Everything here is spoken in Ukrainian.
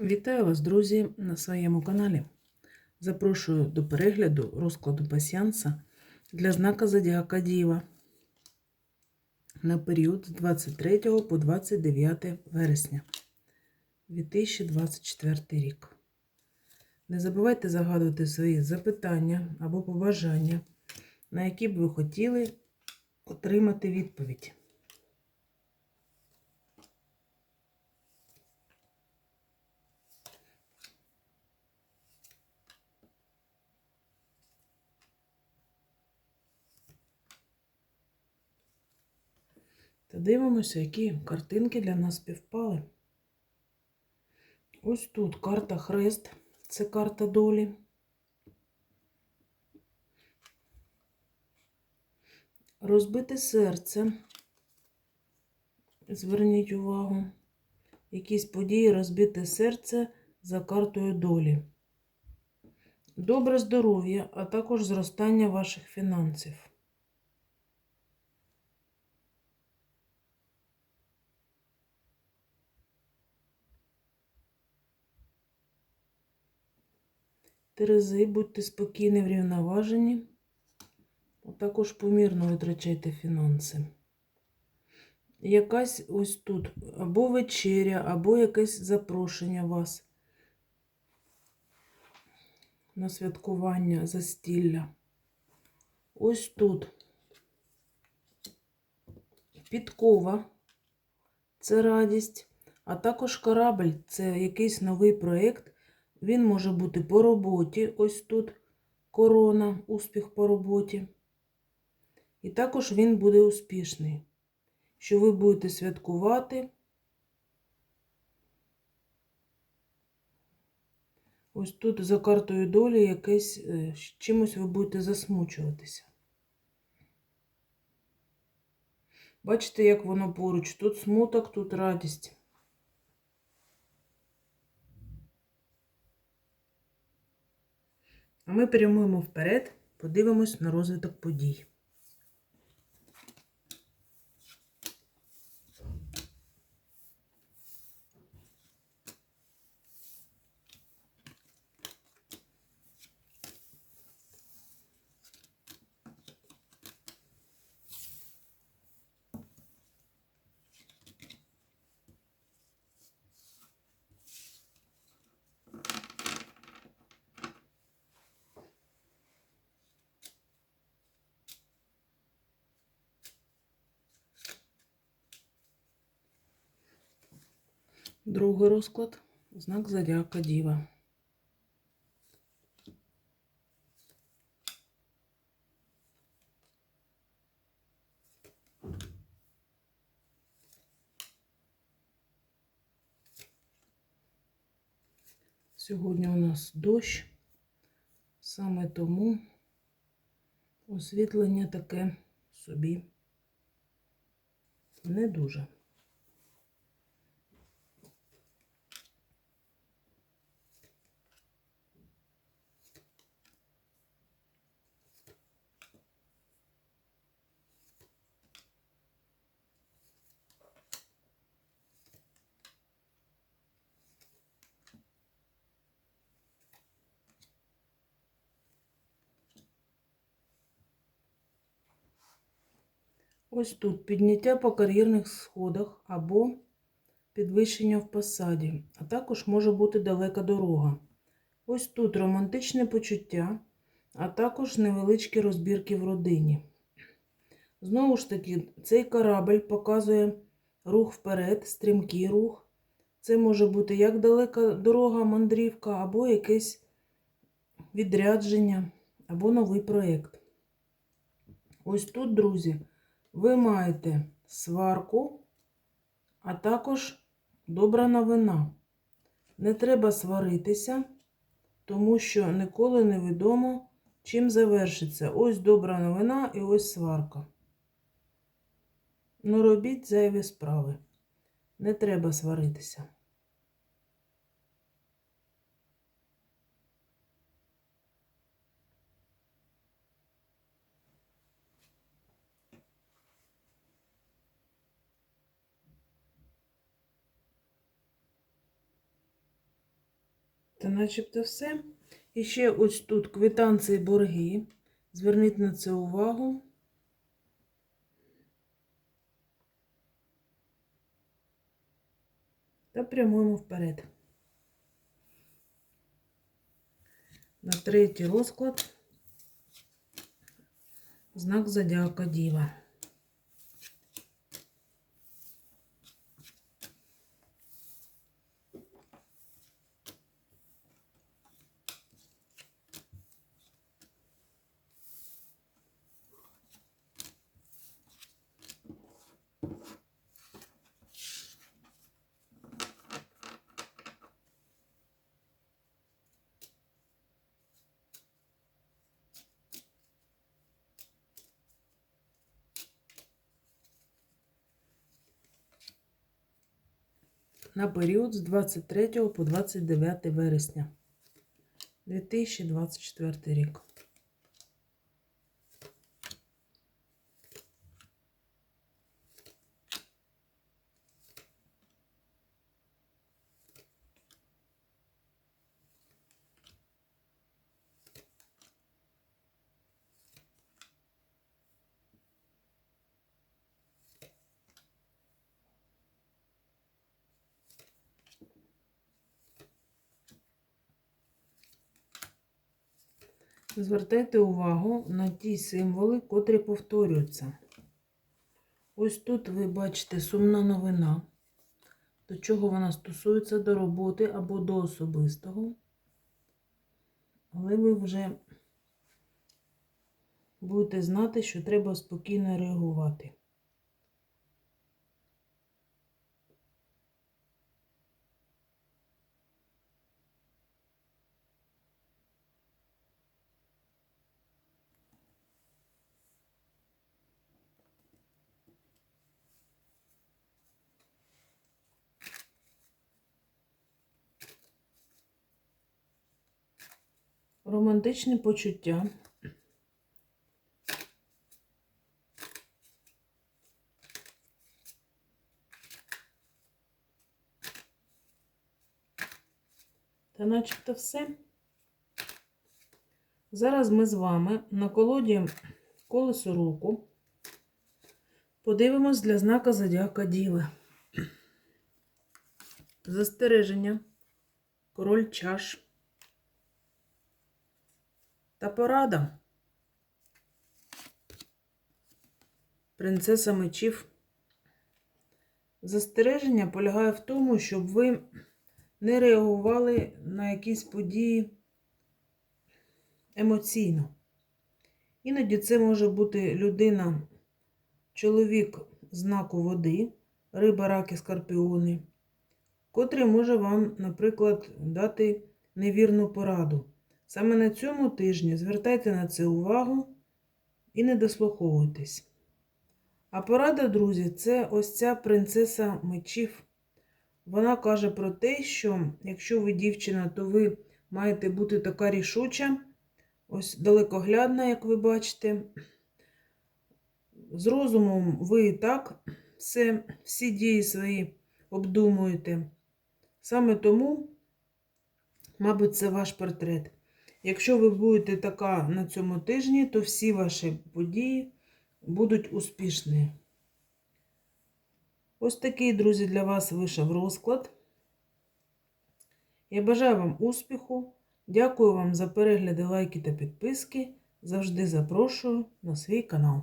Вітаю вас, друзі, на своєму каналі. Запрошую до перегляду розкладу пасіанса для знака Зодіака Діва на період з 23 по 29 вересня 2024 рік. Не забувайте загадувати свої запитання або побажання, на які б ви хотіли отримати відповідь. Та дивимося, які картинки для нас співпали. Ось тут карта Хрест, це карта долі. Розбите серце. Зверніть увагу. Якісь події розбите серце за картою долі. Добре здоров'я, а також зростання ваших фінансів. Терези, будьте спокійні, врівноважені, також помірно витрачайте фінанси. Якась ось тут або вечеря, або якесь запрошення вас на святкування застілля. Ось тут підкова це радість, а також корабль це якийсь новий проєкт. Він може бути по роботі, ось тут корона, успіх по роботі. І також він буде успішний, що ви будете святкувати. Ось тут за картою долі якесь е, чимось ви будете засмучуватися. Бачите, як воно поруч? Тут смуток, тут радість. А ми прямуємо вперед, подивимось на розвиток подій. Другий розклад знак Зодіака Діва. Сьогодні у нас дощ, саме тому освітлення таке собі не дуже. Ось тут підняття по кар'єрних сходах або підвищення в посаді, а також може бути далека дорога. Ось тут романтичне почуття, а також невеличкі розбірки в родині. Знову ж таки, цей корабль показує рух вперед, стрімкий рух. Це може бути як далека дорога, мандрівка, або якесь відрядження, або новий проєкт. Ось тут, друзі ви маєте сварку, а також добра новина. Не треба сваритися, тому що ніколи не відомо, чим завершиться. Ось добра новина і ось сварка. Ну, робіть зайві справи. Не треба сваритися. Та начебто все. І ще ось тут квитанції борги. Зверніть на це увагу. Та прямуємо вперед. На третій розклад знак зодіака Діва. На період з 23 по 29 вересня 2024 рік. Звертайте увагу на ті символи, котрі повторюються. Ось тут ви бачите сумна новина, до чого вона стосується до роботи або до особистого. Але ви вже будете знати, що треба спокійно реагувати. Романтичні почуття. Та начебто все. Зараз ми з вами на колоді колесо року подивимось для знака Зодіака Діви. Застереження, король чаш та порада. Принцеса мечів. Застереження полягає в тому, щоб ви не реагували на якісь події емоційно. Іноді це може бути людина, чоловік знаку води, риба, раки, скорпіони, котрий може вам, наприклад, дати невірну пораду. Саме на цьому тижні звертайте на це увагу і не дослуховуйтесь. А порада, друзі, це ось ця принцеса мечів. Вона каже про те, що якщо ви дівчина, то ви маєте бути така рішуча, ось далекоглядна, як ви бачите. З розумом ви і так все, всі дії свої обдумуєте. Саме тому, мабуть, це ваш портрет. Якщо ви будете така на цьому тижні, то всі ваші події будуть успішні. Ось такий, друзі, для вас вийшов розклад. Я бажаю вам успіху. Дякую вам за перегляди, лайки та підписки. Завжди запрошую на свій канал.